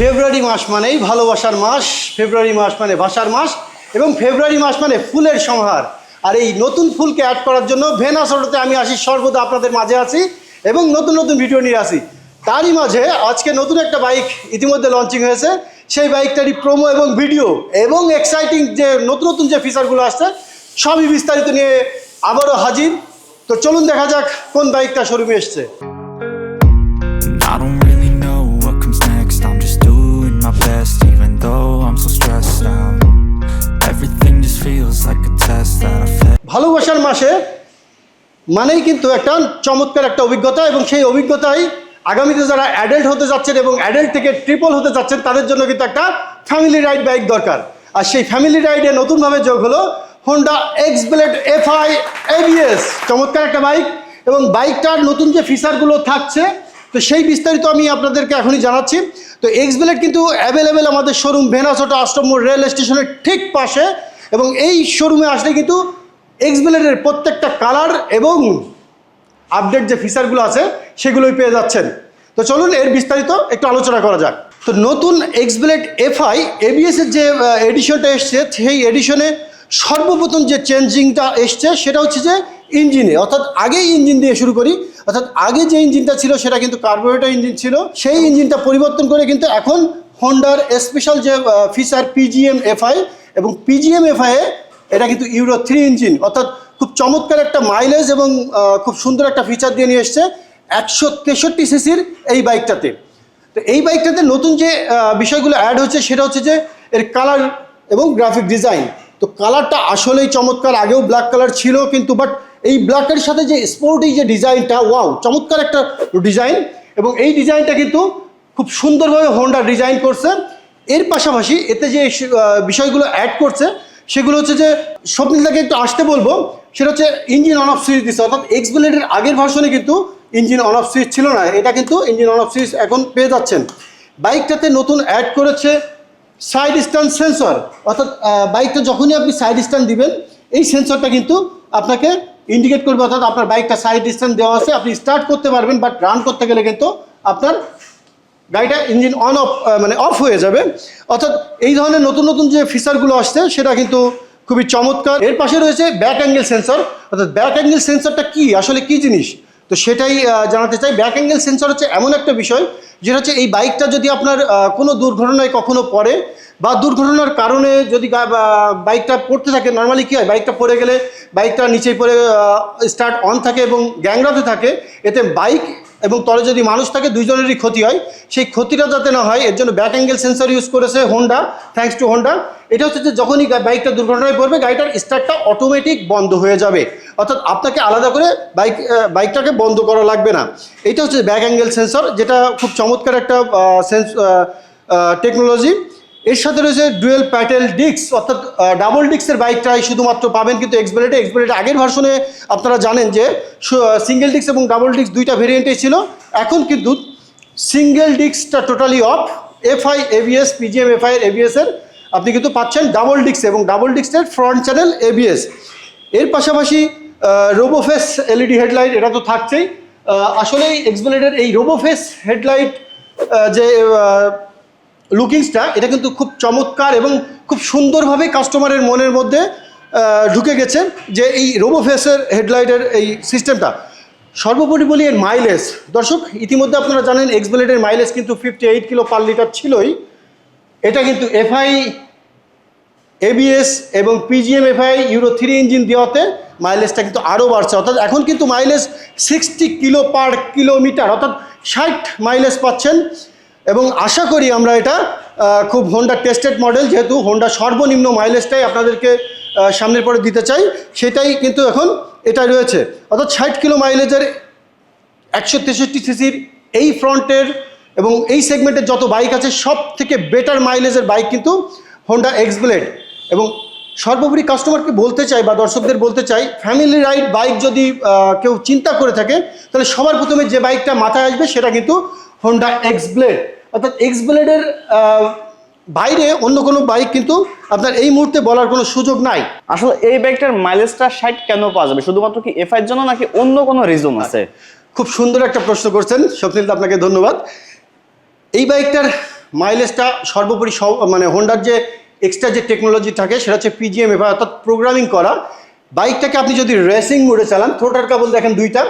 ফেব্রুয়ারি মাস মানেই ভালোবাসার মাস, ফেব্রুয়ারি মাস মানে ভাষার মাস এবং ফেব্রুয়ারি মাস মানে ফুলের সংহার। আর এই নতুন ফুলকে অ্যাড করার জন্য ভেনাস আমি আসি, সর্বদা আপনাদের মাঝে আছি এবং নতুন নতুন ভিডিও নিয়ে আসি। তারই মাঝে আজকে নতুন একটা বাইক ইতিমধ্যে লঞ্চিং হয়েছে। সেই বাইকটারই প্রোমো এবং ভিডিও এবং এক্সাইটিং যে নতুন নতুন যে ফিচারগুলো আসছে, সবই বিস্তারিত নিয়ে আবারও হাজির। তো চলুন দেখা যাক কোন বাইকটা শোরুমে এসছে। মানেই কিন্তু একটা চমৎকার একটা অভিজ্ঞতা এবং সেই অভিজ্ঞতাই আগামীতে যারা অ্যাডাল্ট হতে যাচ্ছেন এবং অ্যাডাল্ট থেকে ট্রিপল হতে যাচ্ছেন, তাদের জন্য কিন্তু একটা ফ্যামিলি রাইড বাইক দরকার। আর সেই ফ্যামিলি রাইডে নতুনভাবে যোগ হলো Honda X Blade FI ABS চমৎকার একটা বাইক এবং বাইকটার নতুন যে ফিচারগুলো থাকছে, তো সেই বিস্তারিত আমি আপনাদেরকে এখনই জানাচ্ছি। তো এক্স ব্লেড কিন্তু অ্যাভেলেবেল আমাদের শোরুম ভেনাসোটা আষ্টমোর রেল স্টেশনের ঠিক পাশে এবং এই শোরুমে আসলে কিন্তু এক্সবেলেটের প্রত্যেকটা কালার এবং আপডেট যে ফিচারগুলো আছে, সেগুলোই পেয়ে যাচ্ছেন। তো চলুন এর বিস্তারিত একটু আলোচনা করা যাক। তো নতুন এক্সবেলেট এফআই এবিএসের যে এডিশনটা এসছে, সেই এডিশনে সর্বপ্রথম যে চেঞ্জিংটা এসছে, সেটা হচ্ছে যে ইঞ্জিনে অর্থাৎ আগেই ইঞ্জিন দিয়ে শুরু করি। অর্থাৎ আগে যে ইঞ্জিনটা ছিল, সেটা কিন্তু কার্বোরেটর ইঞ্জিন ছিল। সেই ইঞ্জিনটা পরিবর্তন করে কিন্তু এখন হন্ডার স্পেশাল যে ফিচার পিজিএম এফআই এবং পিজিএম এফআই এ এটা কিন্তু ইউরো থ্রি ইঞ্জিন অর্থাৎ খুব চমৎকার একটা মাইলেজ এবং খুব সুন্দর একটা ফিচার দিয়ে নিয়ে এসছে একশো তেষট্টি সিসির এই বাইকটাতে তো এই বাইকটাতে নতুন যে বিষয়গুলো অ্যাড হচ্ছে সেটা হচ্ছে যে, এর কালার এবং গ্রাফিক ডিজাইন তো কালারটা আসলেই চমৎকার, আগেও ব্ল্যাক কালার ছিল কিন্তু বাট এই ব্ল্যাকের সাথে যে স্পোর্টি যে ডিজাইনটা ওয়াও চমৎকার একটা ডিজাইন এবং এই ডিজাইনটা কিন্তু খুব সুন্দরভাবে হোন্ডা ডিজাইন করছে। এর পাশাপাশি এতে যে বিষয়গুলো অ্যাড করছে সেগুলো হচ্ছে যে স্বপ্নিলটাকে একটু আসতে বলব। সেটা হচ্ছে ইঞ্জিন অন অফ সুইচ দিচ্ছে অর্থাৎ এক্স ব্লেডের আগের ভার্সনে কিন্তু ইঞ্জিন অন অফ সুইচ ছিল না। এটা কিন্তু ইঞ্জিন অন অফ সুইচ এখন পেয়ে যাচ্ছেন। বাইকটাতে নতুন অ্যাড করেছে সাইড স্ট্যান্ড সেন্সর অর্থাৎ বাইকটা যখনই আপনি সাইড স্ট্যান্ড দিবেন, এই সেন্সরটা কিন্তু আপনাকে ইন্ডিকেট করবে, অর্থাৎ আপনার বাইকটা সাইড স্ট্যান্ড দেওয়া আছে, আপনি স্টার্ট করতে পারবেন বাট রান করতে গেলে কিন্তু আপনার গাড়িটা ইঞ্জিন অন অফ মানে অফ হয়ে যাবে। অর্থাৎ এই ধরনের নতুন নতুন যে ফিচারগুলো আসছে, সেটা কিন্তু খুবই চমৎকার। এর পাশে রয়েছে ব্যাক অ্যাঙ্গেল সেন্সর অর্থাৎ ব্যাক অ্যাঙ্গেল সেন্সরটা কি? আসলে কি জিনিস? তো সেটাই জানাতে চাই। ব্যাক অ্যাঙ্গেল সেন্সর হচ্ছে এমন একটা বিষয়, যেটা হচ্ছে এই বাইকটা যদি আপনার কোনো দুর্ঘটনায় কখনো পড়ে বা দুর্ঘটনার কারণে যদি বাইকটা পড়তে থাকে নর্মালি কী হয়? বাইকটা পড়ে গেলে বাইকটা নিচে পড়ে স্টার্ট অন থাকে এবং গ্যাংরাতে থাকে। এতে বাইক এবং তলে যদি মানুষ থাকে, দুইজনেরই ক্ষতি হয়। সেই ক্ষতিটা যাতে না হয়, এর জন্য ব্যাক অ্যাঙ্গেল সেন্সর ইউজ করেছে হোন্ডা থ্যাঙ্কস টু হোন্ডা এটা হচ্ছে যে যখনই বাইকটা দুর্ঘটনায় পড়বে, গাড়িটার স্টার্টটা অটোমেটিক বন্ধ হয়ে যাবে। অর্থাৎ আপনাকে আলাদা করে বাইক বাইকটাকে বন্ধ করা লাগবে না। এটা হচ্ছে ব্যাক অ্যাঙ্গেল সেন্সর যেটা খুব চমৎকার একটা সেন্স টেকনোলজি এর সাথে রয়েছে ডুয়েল প্যাটেল ডিক্স অর্থাৎ ডাবল ডিক্সের বাইকটাই শুধুমাত্র পাবেন কিন্তু এক্সবেলেটে এক্সবেলেটে আগের ভার্সনে আপনারা জানেন যে সিঙ্গেল ডিক্স এবং ডাবল ডিক্স দুইটা ভেরিয়েন্টেই ছিল। এখন কিন্তু single ডিক্সটা totally off FI ABS PGM FI এর। আপনি কিন্তু পাচ্ছেন ডাবল ডিক্স এবং ডাবল ডিক্সের ফ্রন্ট চ্যানেল এবিএস এর পাশাপাশি রোবোফেস এলইডি হেডলাইট এটা তো থাকছেই। আহ, আসলেই এক্সবেলেটের এই রোবোফেস হেডলাইট যে লুকিংসটা এটা কিন্তু খুব চমৎকার এবং খুব সুন্দরভাবে কাস্টমারের মনের মধ্যে ঢুকে গেছে যে এই রোবোফেসের হেডলাইটের এই সিস্টেমটা সর্বোপরি বলি এর মাইলেজ দর্শক, ইতিমধ্যে আপনারা জানেন এক্সবেলেটের মাইলেজ কিন্তু fifty eight kilo per litre ছিলই। এটা কিন্তু এফআই এবিএস এবং PGM FI euro three engine দেওয়াতে মাইলেজটা কিন্তু আরও বাড়ছে। অর্থাৎ এখন কিন্তু mileage sixty kilo per kilometre অর্থাৎ ষাট মাইলেজ পাচ্ছেন এবং আশা করি আমরা এটা খুব হোন্ডা টেস্টেড মডেল যেহেতু হোন্ডা সর্বনিম্ন মাইলেজটাই আপনাদেরকে সামনের পরে দিতে চাই, সেটাই কিন্তু এখন এটা রয়েছে। অর্থাৎ ষাট কিলো মাইলেজের একশো তেষট্টি সিসির এই ফ্রন্টের এবং এই সেগমেন্টের যত বাইক আছে সব থেকে বেটার মাইলেজের বাইক কিন্তু হোন্ডা এক্সব্লেড এবং সর্বোপরি কাস্টমারকে বলতে চাই বা দর্শকদের বলতে চাই ফ্যামিলি রাইড বাইক যদি কেউ চিন্তা করে থাকে, তাহলে সবার প্রথমে যে বাইকটা মাথায় আসবে, সেটা কিন্তু হোন্ডা এক্সব্লেড অর্থাৎ এক্সব্লেডের বাইরে অন্য কোনো বাইক কিন্তু আপনার এই মুহূর্তে বলার কোনো সুযোগ নাই। আসলে এই বাইকটার মাইলেজটা ষাট কেন পাওয়া যাবে? শুধুমাত্র কি এফআই এর জন্য নাকি অন্য কোনো রিজন আছে? খুব সুন্দর একটা প্রশ্ন করছেন। স্বপ্নিল আপনাকে ধন্যবাদ। এই বাইকটার মাইলেজটা সর্বোপরি সব মানে হোন্ডার যে এক্সট্রা যে টেকনোলজি থাকে সেটা হচ্ছে পিজিএম এফআই অর্থাৎ প্রোগ্রামিং করা। বাইকটাকে আপনি যদি রেসিং মোডে চালান থ্রোটার কেবল দেখেন দুইটা।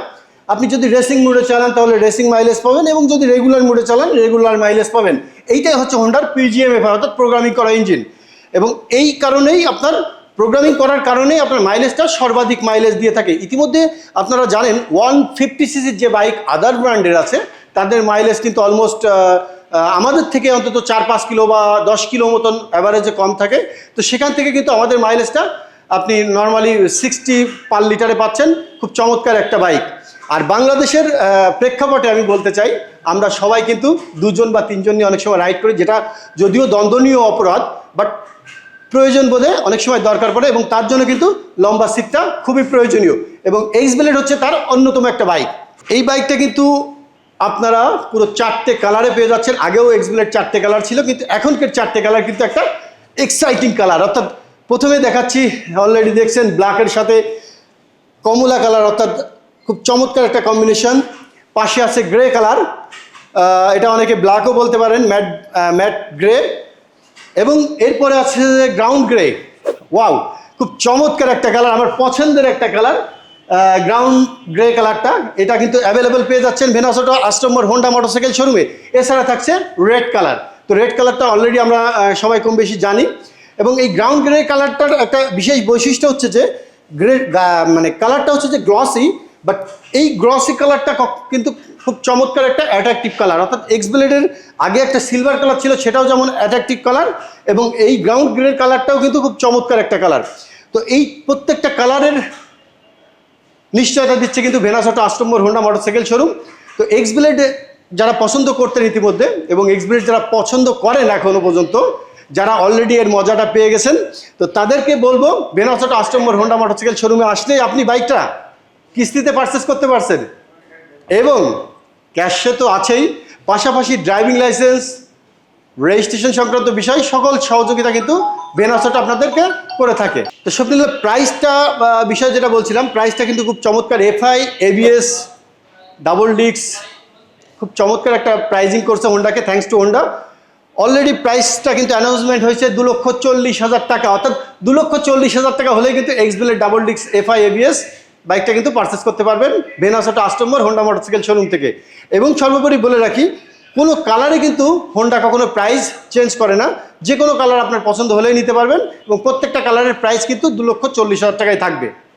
আপনি যদি রেসিং মোডে চালান, তাহলে রেসিং মাইলেজ পাবেন এবং যদি রেগুলার মোডে চালান রেগুলার মাইলেজ পাবেন। এইটাই হচ্ছে হোন্ডার পিজিএম এফআই অর্থাৎ প্রোগ্রামিং করা ইঞ্জিন এবং এই কারণেই আপনার প্রোগ্রামিং করার কারণেই আপনার মাইলেজটা সর্বাধিক মাইলেজ দিয়ে থাকে। ইতিমধ্যে আপনারা জানেন ওয়ান ফিফটি সিসির যে বাইক আদার ব্র্যান্ডের আছে, তাদের মাইলেজ কিন্তু অলমোস্ট আমাদের থেকে অন্তত চার পাঁচ কিলো বা দশ কিলো মতন অ্যাভারেজে কম থাকে। তো সেখান থেকে কিন্তু আমাদের মাইলেজটা আপনি নর্মালি সিক্সটি পার লিটারে পাচ্ছেন, খুব চমৎকার একটা বাইক আর বাংলাদেশের প্রেক্ষাপটে আমি বলতে চাই, আমরা সবাই কিন্তু দুজন বা তিনজন নিয়ে অনেক সময় রাইড করি, যেটা যদিও দ্বন্দ্বনীয় অপরাধ বাট প্রয়োজন বোধে অনেক সময় দরকার পড়ে এবং তার জন্য কিন্তু লম্বা সিটটা খুবই প্রয়োজনীয়। এবং এইচ ব্লেড হচ্ছে তার অন্যতম একটা বাইক এই বাইকটা কিন্তু আপনারা পুরো চারটে কালারে পেয়ে যাচ্ছেন। আগেও এক্স ব্লেড চারটে কালার ছিল, কিন্তু এখনকার চারটে কালার কিন্তু একটা এক্সাইটিং কালার অর্থাৎ প্রথমে দেখাচ্ছি অলরেডি দেখছেন ব্ল্যাকের সাথে কমলা কালার অর্থাৎ খুব চমৎকার একটা কম্বিনেশন পাশে আছে গ্রে কালার এটা অনেকে ব্ল্যাকও বলতে পারেন ম্যাট ম্যাট গ্রে এবং এরপরে আছে গ্রাউন্ড গ্রে ওয়াও খুব চমৎকার একটা কালার আমার পছন্দের একটা কালার গ্রাউন্ড গ্রে কালারটা এটা কিন্তু অ্যাভেলেবেল পেয়ে যাচ্ছেন ভেনাসোটো আষ্টম্বর হোন্ডা মোটরসাইকেল শোরুমে এছাড়া থাকছে রেড কালার তো রেড কালারটা অলরেডি আমরা সবাই কম বেশি জানি। এবং এই গ্রাউন্ড গ্রে কালারটার একটা বিশেষ বৈশিষ্ট্য হচ্ছে যে গ্রে মানে কালারটা হচ্ছে যে গ্লসি বাট এই গ্লসি কালারটা কিন্তু খুব চমৎকার একটা অ্যাট্রাকটিভ কালার অর্থাৎ এক্স ব্লেডের আগে একটা সিলভার কালার ছিল, সেটাও যেমন অ্যাট্রাকটিভ কালার এবং এই গ্রাউন্ড গ্রের কালারটাও কিন্তু খুব চমৎকার একটা কালার তো এই প্রত্যেকটা কালারের নিশ্চয়তা দিচ্ছে কিন্তু ভেনাসোটো আষ্টম্বর হোন্ডা মোটরসাইকেল শোরুম তো এক্স ব্লেড যারা পছন্দ করতেন ইতিমধ্যে, এবং এক্স ব্লেড যারা পছন্দ করেন এখনও পর্যন্ত যারা অলরেডি এর মজাটা পেয়ে গেছেন, তো তাদেরকে বলব ভেনাসোটো আষ্টম্বর হোন্ডা মোটরসাইকেল শোরুমে আসলেই আপনি বাইকটা কিস্তিতে পারচেস করতে পারছেন। এবং ক্যাশে তো আছেই, পাশাপাশি ড্রাইভিং লাইসেন্স রেজিস্ট্রেশন সংক্রান্ত বিষয়, সকল সহযোগিতা কিন্তু বেনাসটা আপনাদেরকে করে থাকে। তো স্বপ্নিল প্রাইসটা বিষয় যেটা বলছিলাম প্রাইসটা কিন্তু খুব চমৎকার। এফআই এবিএস ডাবল ডিক্স খুব চমৎকার একটা প্রাইজিং করছে হোন্ডাকে থ্যাঙ্কস টু হোন্ডা অলরেডি প্রাইসটা কিন্তু অ্যানাউন্সমেন্ট হয়েছে দু লক্ষ চল্লিশ হাজার টাকা। অর্থাৎ দু লক্ষ চল্লিশ হাজার টাকা হলেই কিন্তু এক্স বিলের ডাবল ডিক্স এফআই এবিএস বাইকটা কিন্তু পারচেস করতে পারবেন বেনাসটা আষ্টম্বর হোন্ডা মোটরসাইকেল শোরুম থেকে। এবং সর্বোপরি বলে রাখি, কোনো কালারে কিন্তু হোন্ডা কখনো প্রাইস চেঞ্জ করে না। যে কোনো কালার আপনার পছন্দ হলেই নিতে পারবেন এবং প্রত্যেকটা কালারের প্রাইস কিন্তু দু লক্ষ চল্লিশ হাজার টাকায় থাকবে।